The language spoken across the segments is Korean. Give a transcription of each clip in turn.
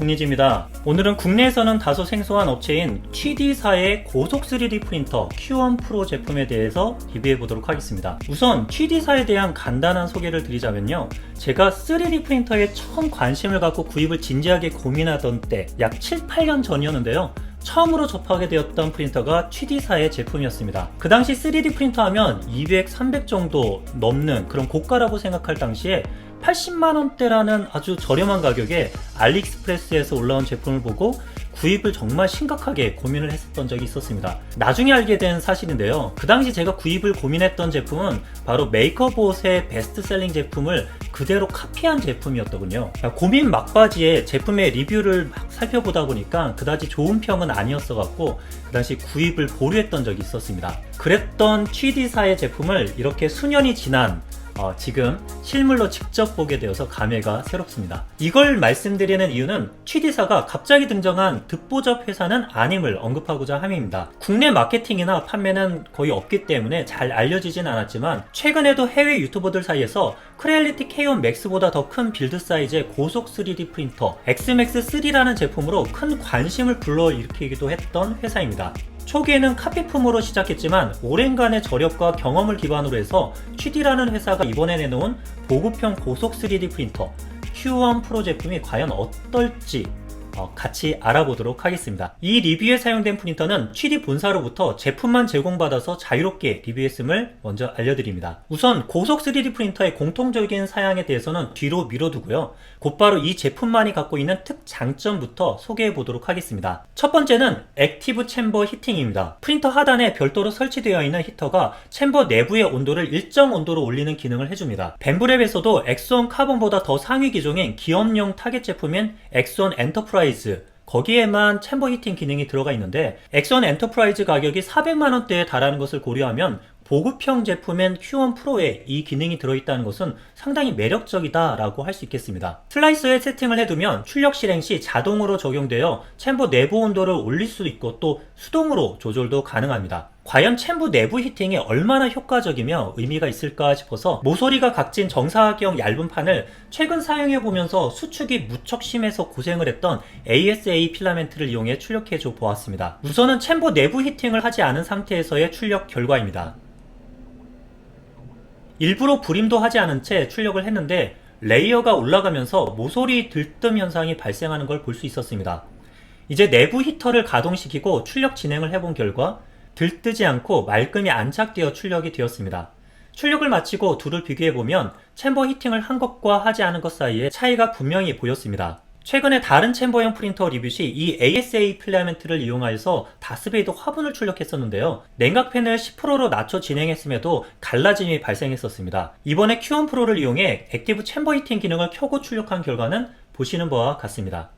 북리지입니다. 오늘은 국내에서는 다소 생소한 업체인 TD사의 고속 3D 프린터 Q1 프로 제품에 대해서 리뷰해 보도록 하겠습니다. 우선 TD사에 대한 간단한 소개를 드리자면요. 제가 3D 프린터에 처음 관심을 갖고 구입을 진지하게 고민하던 때 약 7, 8년 전이었는데요. 처음으로 접하게 되었던 프린터가 TD사의 제품이었습니다. 그 당시 3D 프린터 하면 200, 300 정도 넘는 그런 고가라고 생각할 당시에 80만원대라는 아주 저렴한 가격에 알리익스프레스에서 올라온 제품을 보고 구입을 정말 심각하게 고민을 했었던 적이 있었습니다. 나중에 알게 된 사실인데요. 그 당시 제가 구입을 고민했던 제품은 바로 메이커봇의 베스트셀링 제품을 그대로 카피한 제품이었더군요. 고민 막바지에 제품의 리뷰를 막 살펴보다 보니까 그다지 좋은 평은 아니었어 갖고 그 당시 구입을 보류했던 적이 있었습니다. 그랬던 TD사의 제품을 이렇게 수년이 지난 어, 지금 실물로 직접 보게 되어서 감회가 새롭습니다. 이걸 말씀드리는 이유는 취디사가 갑자기 등장한 듣보잡 회사는 아님을 언급하고자 함입니다. 국내 마케팅이나 판매는 거의 없기 때문에 잘 알려지진 않았지만 최근에도 해외 유튜버들 사이에서 크레얼리티 K1 맥스보다 더 큰 빌드 사이즈의 고속 3D 프린터 XMAX3라는 제품으로 큰 관심을 불러일으키기도 했던 회사입니다. 초기에는 카피품으로 시작했지만 오랜간의 저력과 경험을 기반으로 해서 취디라는 회사가 이번에 내놓은 보급형 고속 3D 프린터 Q1 프로 제품이 과연 어떨지 어, 같이 알아보도록 하겠습니다. 이 리뷰에 사용된 프린터는 취디 본사로부터 제품만 제공받아서 자유롭게 리뷰했음을 먼저 알려드립니다. 우선 고속 3D 프린터의 공통적인 사양에 대해서는 뒤로 미뤄두고요. 곧바로 이 제품만이 갖고 있는 특장점부터 소개해 보도록 하겠습니다. 첫 번째는 액티브 챔버 히팅입니다. 프린터 하단에 별도로 설치되어 있는 히터가 챔버 내부의 온도를 일정 온도로 올리는 기능을 해줍니다. 벤브랩에서도 엑소온 카본보다 더 상위 기종인 기업용 타겟 제품인 엑소온 엔터프라이즈 거기에만 챔버 히팅 기능이 들어가 있는데 엑선 엔터프라이즈 가격이 400만원대에 달하는 것을 고려하면 보급형 제품인 Q1 프로에 이 기능이 들어있다는 것은 상당히 매력적이다라고 할 수 있겠습니다. 슬라이서에 세팅을 해두면 출력 실행 시 자동으로 적용되어 챔버 내부 온도를 올릴 수 있고 또 수동으로 조절도 가능합니다. 과연 챔버 내부 히팅이 얼마나 효과적이며 의미가 있을까 싶어서 모서리가 각진 정사각 얇은 판을 최근 사용해 보면서 수축이 무척 심해서 고생을 했던 ASA 필라멘트를 이용해 출력해 줘 보았습니다. 우선은 챔버 내부 히팅을 하지 않은 상태에서의 출력 결과입니다. 일부러 불임도 하지 않은 채 출력을 했는데 레이어가 올라가면서 모서리 들뜸 현상이 발생하는 걸 볼 수 있었습니다. 이제 내부 히터를 가동시키고 출력 진행을 해본 결과 들뜨지 않고 말끔히 안착되어 출력이 되었습니다. 출력을 마치고 둘을 비교해보면 챔버 히팅을 한 것과 하지 않은 것 사이에 차이가 분명히 보였습니다. 최근에 다른 챔버형 프린터 리뷰 시 이 ASA 필라멘트를 이용하여서 다스베이도 화분을 출력했었는데요. 냉각팬을 10%로 낮춰 진행했음에도 갈라짐이 발생했었습니다. 이번에 Q1 프로를 이용해 액티브 챔버 히팅 기능을 켜고 출력한 결과는 보시는 바와 같습니다.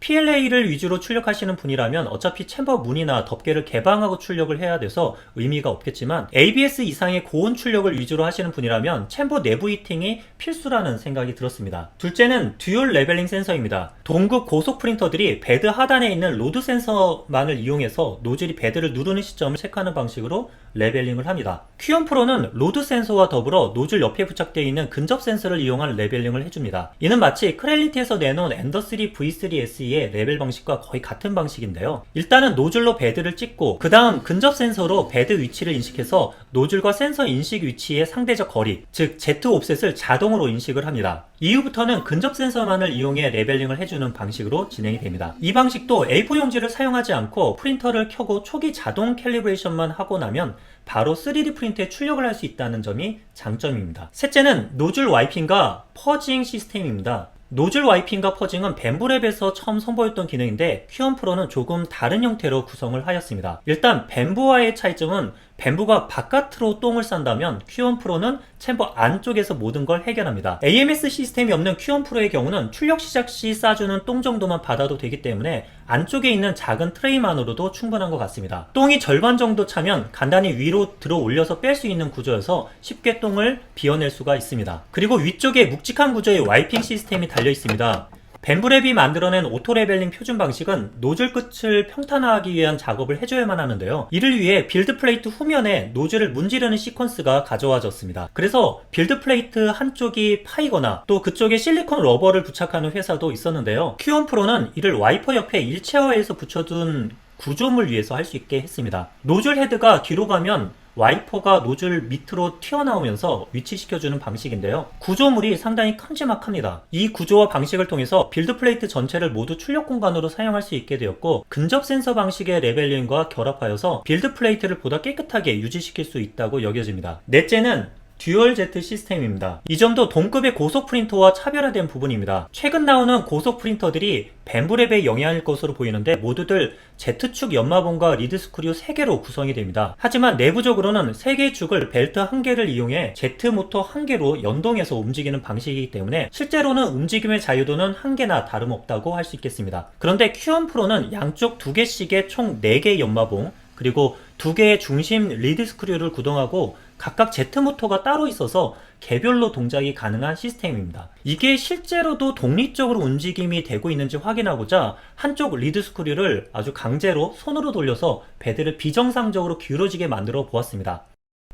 PLA를 위주로 출력하시는 분이라면 어차피 챔버 문이나 덮개를 개방하고 출력을 해야 돼서 의미가 없겠지만 ABS 이상의 고온 출력을 위주로 하시는 분이라면 챔버 내부 히팅이 필수라는 생각이 들었습니다. 둘째는 듀얼 레벨링 센서입니다. 동급 고속 프린터들이 베드 하단에 있는 로드 센서만을 이용해서 노즐이 베드를 누르는 시점을 체크하는 방식으로 레벨링을 합니다. 큐온 프로는 로드 센서와 더불어 노즐 옆에 부착되어 있는 근접 센서를 이용한 레벨링을 해줍니다. 이는 마치 크렐리티에서 내놓은 엔더3 V3 SE의 레벨 방식과 거의 같은 방식인데요. 일단은 노즐로 베드를 찍고 그 다음 근접 센서로 베드 위치를 인식해서 노즐과 센서 인식 위치의 상대적 거리, 즉 Z 옵셋을 자동으로 인식을 합니다. 이후부터는 근접 센서만을 이용해 레벨링을 해주는 방식으로 진행이 됩니다. 이 방식도 A4 용지를 사용하지 않고 프린터를 켜고 초기 자동 캘리브레이션만 하고 나면 바로 3D 프린트에 출력을 할 수 있다는 점이 장점입니다. 셋째는 노즐 와이핑과 퍼징 시스템입니다. 노즐 와이핑과 퍼징은 벤브랩에서 처음 선보였던 기능인데 큐언 프로는 조금 다른 형태로 구성을 하였습니다. 일단 벤브와의 차이점은 뱀부가 바깥으로 똥을 싼다면 Q1 프로는 챔버 안쪽에서 모든 걸 해결합니다. AMS 시스템이 없는 Q1 프로의 경우는 출력 시작 시 싸주는 똥 정도만 받아도 되기 때문에 안쪽에 있는 작은 트레이만으로도 충분한 것 같습니다. 똥이 절반 정도 차면 간단히 위로 들어 올려서 뺄 수 있는 구조여서 쉽게 똥을 비워낼 수가 있습니다. 그리고 위쪽에 묵직한 구조의 와이핑 시스템이 달려 있습니다. 벤브랩이 만들어낸 오토레벨링 표준 방식은 노즐 끝을 평탄화하기 위한 작업을 해줘야만 하는데요. 이를 위해 빌드 플레이트 후면에 노즐을 문지르는 시퀀스가 가져와졌습니다. 그래서 빌드 플레이트 한쪽이 파이거나 또 그쪽에 실리콘 러버를 부착하는 회사도 있었는데요. Q1 프로는 이를 와이퍼 옆에 일체화해서 붙여둔 구조물 위해서 할 수 있게 했습니다. 노즐 헤드가 뒤로 가면 와이퍼가 노즐 밑으로 튀어나오면서 위치시켜주는 방식인데요. 구조물이 상당히 큼지막합니다. 이 구조와 방식을 통해서 빌드 플레이트 전체를 모두 출력 공간으로 사용할 수 있게 되었고 근접 센서 방식의 레벨링과 결합하여서 빌드 플레이트를 보다 깨끗하게 유지시킬 수 있다고 여겨집니다. 넷째는 듀얼 Z 시스템입니다. 이 점도 동급의 고속 프린터와 차별화된 부분입니다. 최근 나오는 고속 프린터들이 벤브랩의 영향일 것으로 보이는데 모두들 Z축 연마봉과 리드 스크류 3개로 구성이 됩니다. 하지만 내부적으로는 3개의 축을 벨트 1개를 이용해 Z 모터 1개로 연동해서 움직이는 방식이기 때문에 실제로는 움직임의 자유도는 1개나 다름없다고 할 수 있겠습니다. 그런데 Q1 프로는 양쪽 2개씩의 총 4개의 연마봉 그리고 2개의 중심 리드 스크류를 구동하고 각각 제트 모터가 따로 있어서 개별로 동작이 가능한 시스템입니다. 이게 실제로도 독립적으로 움직임이 되고 있는지 확인하고자 한쪽 리드 스크류를 아주 강제로 손으로 돌려서 베드를 비정상적으로 기울어지게 만들어 보았습니다.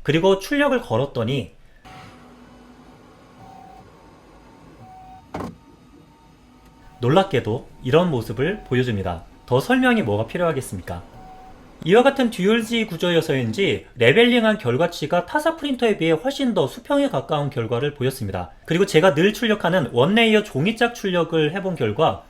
그리고 출력을 걸었더니 놀랍게도 이런 모습을 보여줍니다. 더 설명이 뭐가 필요하겠습니까? 이와 같은 듀얼지 구조여서인지 레벨링한 결과치가 타사 프린터에 비해 훨씬 더 수평에 가까운 결과를 보였습니다. 그리고 제가 늘 출력하는 원레이어 종이짝 출력을 해본 결과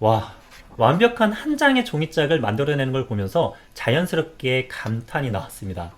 와 완벽한 한 장의 종이짝을 만들어내는 걸 보면서 자연스럽게 감탄이 나왔습니다.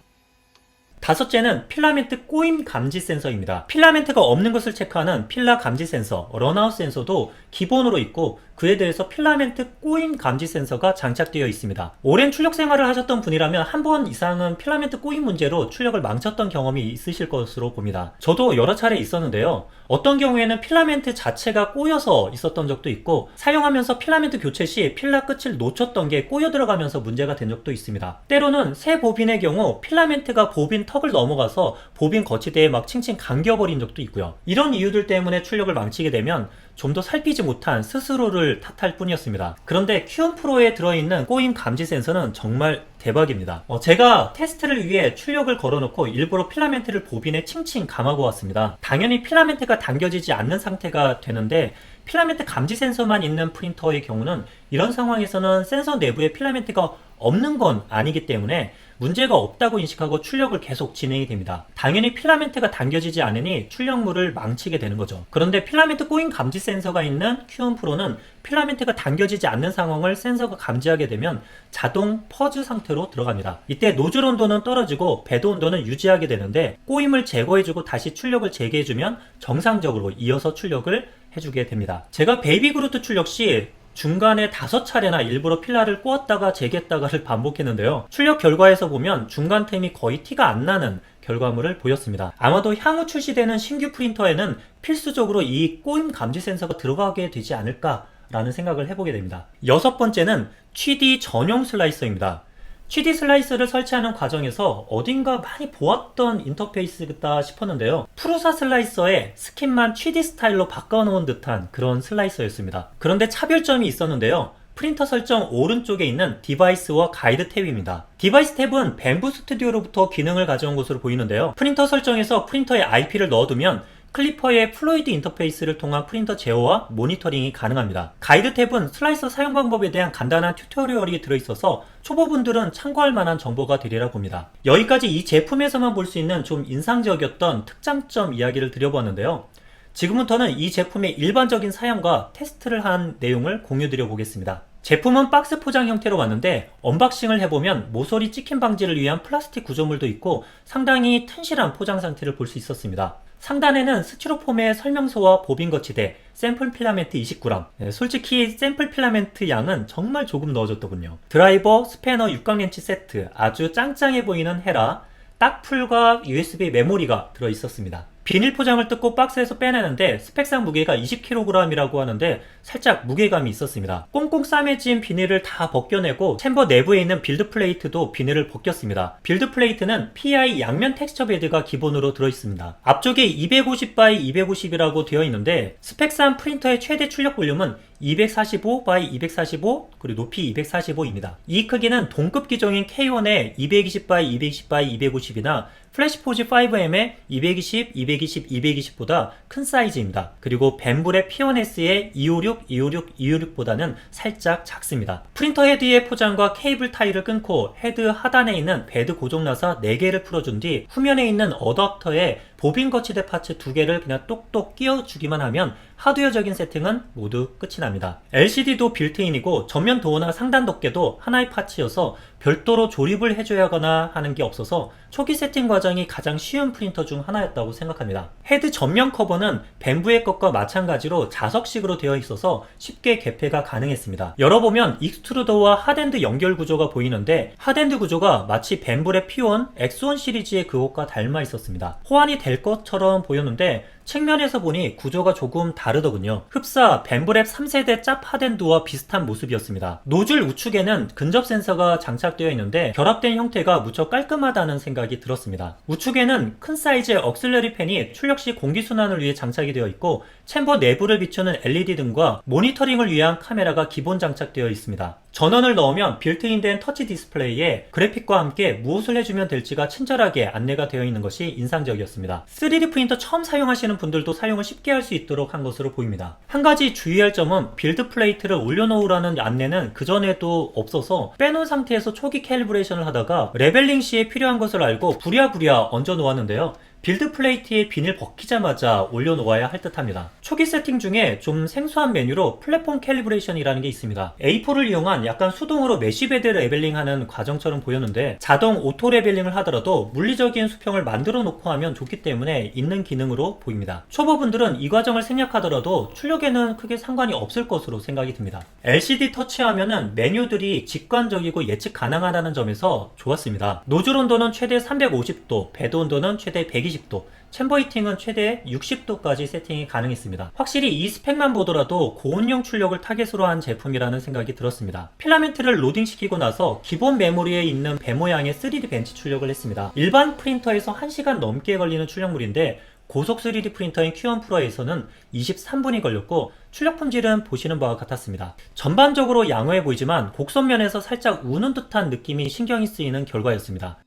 다섯째는 필라멘트 꼬임 감지 센서입니다. 필라멘트가 없는 것을 체크하는 필라 감지 센서, 런아웃 센서도 기본으로 있고 그에 대해서 필라멘트 꼬임 감지 센서가 장착되어 있습니다. 오랜 출력 생활을 하셨던 분이라면 한 번 이상은 필라멘트 꼬임 문제로 출력을 망쳤던 경험이 있으실 것으로 봅니다. 저도 여러 차례 있었는데요. 어떤 경우에는 필라멘트 자체가 꼬여서 있었던 적도 있고 사용하면서 필라멘트 교체 시 필라 끝을 놓쳤던 게 꼬여 들어가면서 문제가 된 적도 있습니다. 때로는 새 보빈의 경우 필라멘트가 보빈 턱을 넘어가서 보빈 거치대에 막 칭칭 감겨버린 적도 있고요. 이런 이유들 때문에 출력을 망치게 되면 좀 더 살피지 못한 스스로를 탓할 뿐이었습니다. 그런데 Q1 프로에 들어있는 꼬임 감지 센서는 정말 대박입니다. 어, 제가 테스트를 위해 출력을 걸어놓고 일부러 필라멘트를 보빈에 칭칭 감아고 왔습니다. 당연히 필라멘트가 당겨지지 않는 상태가 되는데 필라멘트 감지 센서만 있는 프린터의 경우는 이런 상황에서는 센서 내부에 필라멘트가 없는 건 아니기 때문에 문제가 없다고 인식하고 출력을 계속 진행이 됩니다. 당연히 필라멘트가 당겨지지 않으니 출력물을 망치게 되는 거죠. 그런데 필라멘트 꼬인 감지 센서가 있는 Q1 프로는 필라멘트가 당겨지지 않는 상황을 센서가 감지하게 되면 자동 퍼즈 상태로 들어갑니다. 이때 노즐 온도는 떨어지고 배드 온도는 유지하게 되는데 꼬임을 제거해주고 다시 출력을 재개해주면 정상적으로 이어서 출력을 해주게 됩니다. 제가 베이비 그루트 출력 시 중간에 다섯 차례나 일부러 필라를 꼬았다가 재겠다가를 반복했는데요. 출력 결과에서 보면 중간템이 거의 티가 안 나는 결과물을 보였습니다. 아마도 향후 출시되는 신규 프린터에는 필수적으로 이 꼬임 감지 센서가 들어가게 되지 않을까 라는 생각을 해보게 됩니다. 여섯 번째는 3D 전용 슬라이서입니다. 3D 슬라이스를 설치하는 과정에서 어딘가 많이 보았던 인터페이스다 싶었는데요. 프로사 슬라이서의 스킨만 3D 스타일로 바꿔놓은 듯한 그런 슬라이서였습니다. 그런데 차별점이 있었는데요. 프린터 설정 오른쪽에 있는 디바이스와 가이드 탭입니다. 디바이스 탭은 뱀부 스튜디오로부터 기능을 가져온 것으로 보이는데요. 프린터 설정에서 프린터에 IP를 넣어두면 클리퍼의 플로이드 인터페이스를 통한 프린터 제어와 모니터링이 가능합니다. 가이드 탭은 슬라이서 사용 방법에 대한 간단한 튜토리얼이 들어있어서 초보분들은 참고할 만한 정보가 되리라 봅니다. 여기까지 이 제품에서만 볼 수 있는 좀 인상적이었던 특장점 이야기를 드려보았는데요. 지금부터는 이 제품의 일반적인 사용과 테스트를 한 내용을 공유드려 보겠습니다. 제품은 박스 포장 형태로 왔는데 언박싱을 해보면 모서리 찍힘 방지를 위한 플라스틱 구조물도 있고 상당히 튼실한 포장 상태를 볼 수 있었습니다. 상단에는 스티로폼의 설명서와 보빈 거치대, 샘플 필라멘트 20g. 네, 솔직히 샘플 필라멘트 양은 정말 조금 넣어줬더군요. 드라이버, 스패너, 육각렌치 세트, 아주 짱짱해 보이는 헤라, 딱풀과 USB 메모리가 들어있었습니다. 비닐 포장을 뜯고 박스에서 빼내는데 스펙상 무게가 20kg이라고 하는데 살짝 무게감이 있었습니다. 꽁꽁 싸매진 비닐을 다 벗겨내고 챔버 내부에 있는 빌드 플레이트도 비닐을 벗겼습니다. 빌드 플레이트는 PI 양면 텍스처 베드가 기본으로 들어있습니다. 앞쪽에 250 by 250이라고 되어 있는데 스펙상 프린터의 최대 출력 볼륨은 245 by 245 그리고 높이 245입니다. 이 크기는 동급 기종인 K1의 220 by 220 by 250이나 플래시포지 5M의 220, 220, 220보다 큰 사이즈입니다. 그리고 벤블의 P1S의 256, 256, 256보다는 살짝 작습니다. 프린터 헤드의 포장과 케이블 타이를 끊고 헤드 하단에 있는 베드 고정 나사 4개를 풀어준 뒤 후면에 있는 어댑터에 보빈 거치대 파츠 2개를 그냥 똑똑 끼워주기만 하면 하드웨어적인 세팅은 모두 끝이 납니다. LCD도 빌트인이고 전면 도어나 상단 덮개도 하나의 파츠여서 별도로 조립을 해줘야 하거나 하는 게 없어서 초기 세팅 과정이 가장 쉬운 프린터 중 하나였다고 생각합니다. 헤드 전면 커버는 벤부의 것과 마찬가지로 자석식으로 되어 있어서 쉽게 개폐가 가능했습니다. 열어보면 익스트루더와 하덴드 연결 구조가 보이는데 하덴드 구조가 마치 벤블의 P1, X1 시리즈의 그것과 닮아 있었습니다. 호환이 될 것처럼 보였는데 측면에서 보니 구조가 조금 다르더군요. 흡사 벤브랩 3세대 짭 하덴드와 비슷한 모습이었습니다. 노즐 우측에는 근접 센서가 장착되어 있는데 결합된 형태가 무척 깔끔하다는 생각이 들었습니다. 우측에는 큰 사이즈의 억슬러리 팬이 출력 시 공기순환을 위해 장착이 되어 있고 챔버 내부를 비추는 LED 등과 모니터링을 위한 카메라가 기본 장착되어 있습니다. 전원을 넣으면 빌트인된 터치 디스플레이에 그래픽과 함께 무엇을 해주면 될지가 친절하게 안내가 되어 있는 것이 인상적이었습니다. 3D 프린터 처음 사용하시는 분들도 사용을 쉽게 할 수 있도록 한 것으로 보입니다. 한 가지 주의할 점은 빌드 플레이트를 올려놓으라는 안내는 그전에도 없어서 빼놓은 상태에서 초기 캘리브레이션을 하다가 레벨링 시에 필요한 것을 알고 부랴부랴 얹어 놓았는데요. 빌드 플레이트에 비닐 벗기자마자 올려놓아야 할 듯합니다. 초기 세팅 중에 좀 생소한 메뉴로 플랫폼 캘리브레이션이라는 게 있습니다. A4를 이용한 약간 수동으로 메쉬베드 레벨링하는 과정처럼 보였는데 자동 오토 레벨링을 하더라도 물리적인 수평을 만들어 놓고 하면 좋기 때문에 있는 기능으로 보입니다. 초보분들은 이 과정을 생략하더라도 출력에는 크게 상관이 없을 것으로 생각이 듭니다. LCD 터치하면은 메뉴들이 직관적이고 예측 가능하다는 점에서 좋았습니다. 노즐 온도는 최대 350도, 배드 온도는 최대 120 120도, 챔버 히팅은 최대 60도까지 세팅이 가능했습니다. 확실히 이 스펙만 보더라도 고온형 출력을 타겟으로 한 제품이라는 생각이 들었습니다. 필라멘트를 로딩시키고 나서 기본 메모리에 있는 배 모양의 3D 벤치 출력을 했습니다. 일반 프린터에서 1시간 넘게 걸리는 출력물인데 고속 3D 프린터인 Q1 프로에서는 23분이 걸렸고 출력 품질은 보시는 바와 같았습니다. 전반적으로 양호해 보이지만 곡선면에서 살짝 우는 듯한 느낌이 신경이 쓰이는 결과였습니다.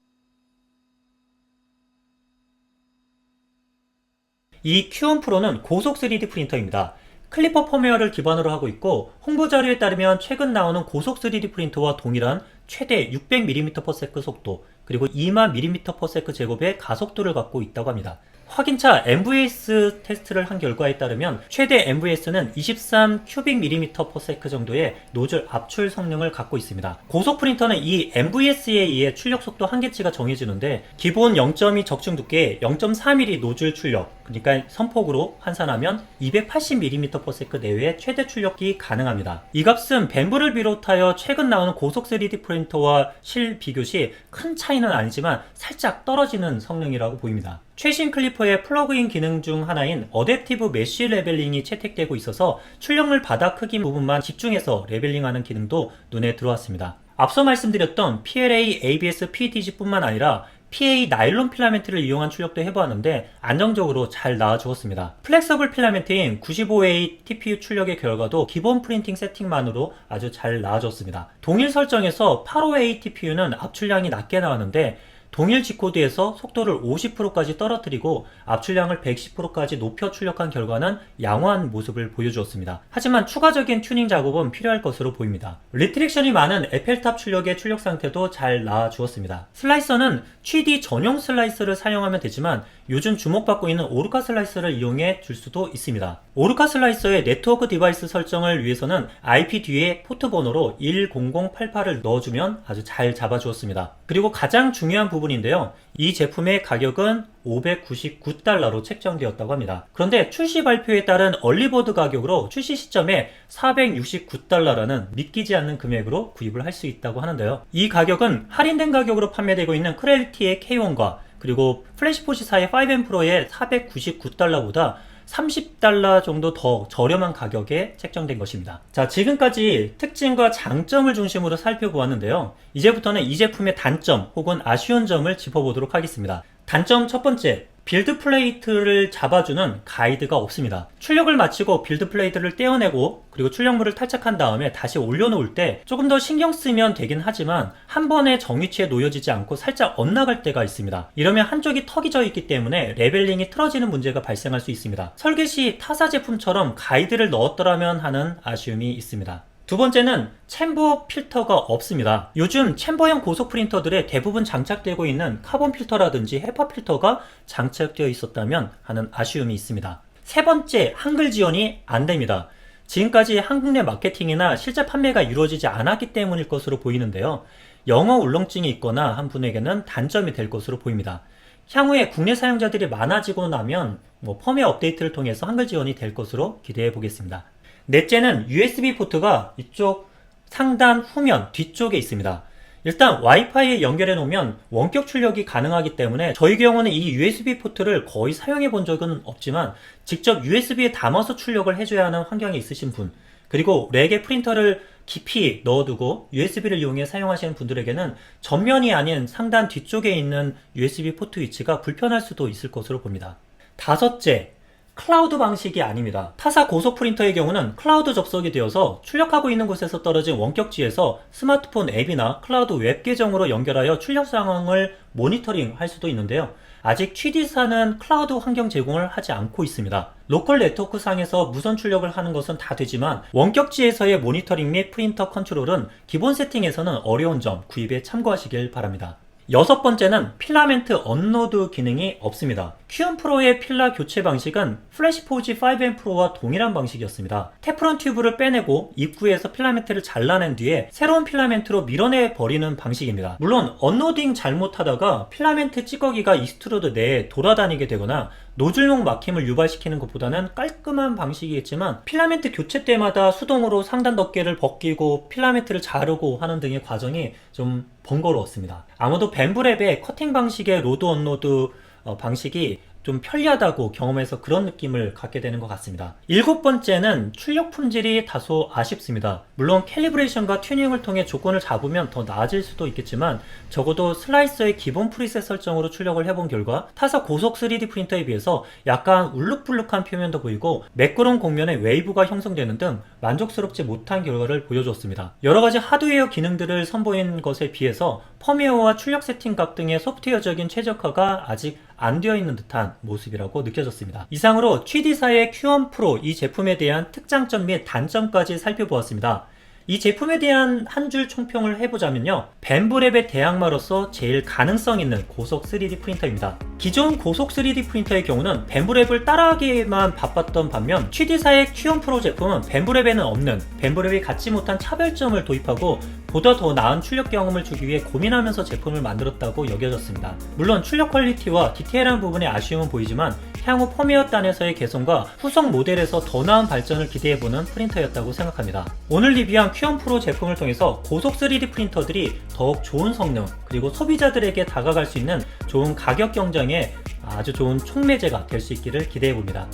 이 Q1 프로는 고속 3D 프린터입니다. 클리퍼 펌웨어를 기반으로 하고 있고 홍보 자료에 따르면 최근 나오는 고속 3D 프린터와 동일한 최대 600mm/s 속도 그리고 2만 mm/s 제곱의 가속도를 갖고 있다고 합니다. 확인차 MVS 테스트를 한 결과에 따르면 최대 MVS는 23 큐빅 밀리미터 퍼 세크 정도의 노즐 압출 성능을 갖고 있습니다. 고속 프린터는 이 MVS에 의해 출력 속도 한계치가 정해지는데 기본 0.2 적중 두께 0.4mm 노즐 출력 그러니까 선폭으로 환산하면 280mm per s 내외의 최대 출력이 가능합니다. 이 값은 벤브를 비롯하여 최근 나오는 고속 3D 프린터와 실 비교 시 큰 차이는 아니지만 살짝 떨어지는 성능이라고 보입니다. 최신 클리퍼의 플러그인 기능 중 하나인 어댑티브 메쉬 레벨링이 채택되고 있어서 출력물 바닥 크기 부분만 집중해서 레벨링하는 기능도 눈에 들어왔습니다. 앞서 말씀드렸던 PLA, ABS, PETG뿐만 아니라 PA 나일론 필라멘트를 이용한 출력도 해보았는데 안정적으로 잘 나와주었습니다. 플렉서블 필라멘트인 95A TPU 출력의 결과도 기본 프린팅 세팅만으로 아주 잘 나와줬습니다. 동일 설정에서 85A TPU는 압출량이 낮게 나왔는데 동일 G코드에서 속도를 50%까지 떨어뜨리고 압출량을 110%까지 높여 출력한 결과는 양호한 모습을 보여주었습니다. 하지만 추가적인 튜닝 작업은 필요할 것으로 보입니다. 리트릭션이 많은 에펠탑 출력의 출력 상태도 잘 나와주었습니다. 슬라이서는 취디 전용 슬라이서를 사용하면 되지만 요즘 주목받고 있는 오르카 슬라이서를 이용해 줄 수도 있습니다. 오르카 슬라이서의 네트워크 디바이스 설정을 위해서는 IP 뒤에 포트 번호로 10088을 넣어주면 아주 잘 잡아주었습니다. 그리고 가장 중요한 부분인데요. 이 제품의 가격은 599달러로 책정되었다고 합니다. 그런데 출시 발표에 따른 얼리버드 가격으로 출시 시점에 469달러라는 믿기지 않는 금액으로 구입을 할 수 있다고 하는데요. 이 가격은 할인된 가격으로 판매되고 있는 크렐티의 K1과 그리고 플래시포시사의 5M 프로의 499달러보다 30달러 정도 더 저렴한 가격에 책정된 것입니다. 자, 지금까지 특징과 장점을 중심으로 살펴보았는데요. 이제부터는 이 제품의 단점 혹은 아쉬운 점을 짚어보도록 하겠습니다. 단점 첫 번째, 빌드 플레이트를 잡아주는 가이드가 없습니다. 출력을 마치고 빌드 플레이트를 떼어내고 그리고 출력물을 탈착한 다음에 다시 올려놓을 때 조금 더 신경 쓰면 되긴 하지만 한 번에 정위치에 놓여지지 않고 살짝 엇나갈 때가 있습니다. 이러면 한쪽이 턱이 져 있기 때문에 레벨링이 틀어지는 문제가 발생할 수 있습니다. 설계 시 타사 제품처럼 가이드를 넣었더라면 하는 아쉬움이 있습니다. 두 번째는 챔버 필터가 없습니다. 요즘 챔버형 고속 프린터들에 대부분 장착되고 있는 카본 필터라든지 헤파 필터가 장착되어 있었다면 하는 아쉬움이 있습니다. 세 번째, 한글 지원이 안 됩니다. 지금까지 한국 내 마케팅이나 실제 판매가 이루어지지 않았기 때문일 것으로 보이는데요. 영어 울렁증이 있거나 한 분에게는 단점이 될 것으로 보입니다. 향후에 국내 사용자들이 많아지고 나면 뭐 펌웨어 업데이트를 통해서 한글 지원이 될 것으로 기대해 보겠습니다. 넷째는 USB 포트가 이쪽 상단 후면 뒤쪽에 있습니다. 일단 와이파이에 연결해 놓으면 원격 출력이 가능하기 때문에 저희 경우는 이 USB 포트를 거의 사용해 본 적은 없지만 직접 USB에 담아서 출력을 해줘야 하는 환경에 있으신 분 그리고 렉에 프린터를 깊이 넣어두고 USB를 이용해 사용하시는 분들에게는 전면이 아닌 상단 뒤쪽에 있는 USB 포트 위치가 불편할 수도 있을 것으로 봅니다. 다섯째, 클라우드 방식이 아닙니다. 타사 고속 프린터의 경우는 클라우드 접속이 되어서 출력하고 있는 곳에서 떨어진 원격지에서 스마트폰 앱이나 클라우드 웹 계정으로 연결하여 출력 상황을 모니터링 할 수도 있는데요. 아직 취디사는 클라우드 환경 제공을 하지 않고 있습니다. 로컬 네트워크 상에서 무선 출력을 하는 것은 다 되지만 원격지에서의 모니터링 및 프린터 컨트롤은 기본 세팅에서는 어려운 점 구입에 참고하시길 바랍니다. 여섯 번째는 필라멘트 언로드 기능이 없습니다. 큐온 프로의 필라 교체 방식은 플래시포지 5M 프로와 동일한 방식이었습니다. 테프론 튜브를 빼내고 입구에서 필라멘트를 잘라낸 뒤에 새로운 필라멘트로 밀어내 버리는 방식입니다. 물론 언로딩 잘못하다가 필라멘트 찌꺼기가 이스트로드 내에 돌아다니게 되거나 노즐용 막힘을 유발시키는 것보다는 깔끔한 방식이겠지만 필라멘트 교체 때마다 수동으로 상단 덮개를 벗기고 필라멘트를 자르고 하는 등의 과정이 좀 번거로웠습니다. 아무도 벤브랩의 커팅 방식의 로드 언로드 어, 방식이 좀 편리하다고 경험해서 그런 느낌을 갖게 되는 것 같습니다. 일곱 번째는 출력 품질이 다소 아쉽습니다. 물론 캘리브레이션과 튜닝을 통해 조건을 잡으면 더 나아질 수도 있겠지만 적어도 슬라이서의 기본 프리셋 설정으로 출력을 해본 결과 타사 고속 3D 프린터에 비해서 약간 울룩불룩한 표면도 보이고 매끄러운 곡면에 웨이브가 형성되는 등 만족스럽지 못한 결과를 보여줬습니다. 여러 가지 하드웨어 기능들을 선보인 것에 비해서 펌웨어와 출력 세팅값 등의 소프트웨어적인 최적화가 아직 안 되어 있는 듯한 모습이라고 느껴졌습니다. 이상으로 취디사의 Q1 프로 이 제품에 대한 특장점 및 단점까지 살펴보았습니다. 이 제품에 대한 한 줄 총평을 해보자면요. 벤브랩의 대항마로서 제일 가능성 있는 고속 3D 프린터입니다. 기존 고속 3D 프린터의 경우는 벤브랩을 따라하기에만 바빴던 반면 취디사의 Q1 프로 제품은 벤브랩에는 없는 벤브랩이 갖지 못한 차별점을 도입하고 보다 더 나은 출력 경험을 주기 위해 고민하면서 제품을 만들었다고 여겨졌습니다. 물론 출력 퀄리티와 디테일한 부분에 아쉬움은 보이지만 향후 펌웨어 단에서의 개선과 후속 모델에서 더 나은 발전을 기대해보는 프린터였다고 생각합니다. 오늘 리뷰한 Q1 프로 제품을 통해서 고속 3D 프린터들이 더욱 좋은 성능 그리고 소비자들에게 다가갈 수 있는 좋은 가격 경쟁에 아주 좋은 촉매제가 될 수 있기를 기대해 봅니다.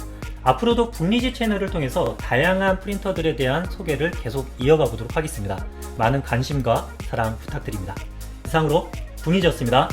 앞으로도 북리지 채널을 통해서 다양한 프린터들에 대한 소개를 계속 이어가 보도록 하겠습니다. 많은 관심과 사랑 부탁드립니다. 이상으로 북리지였습니다.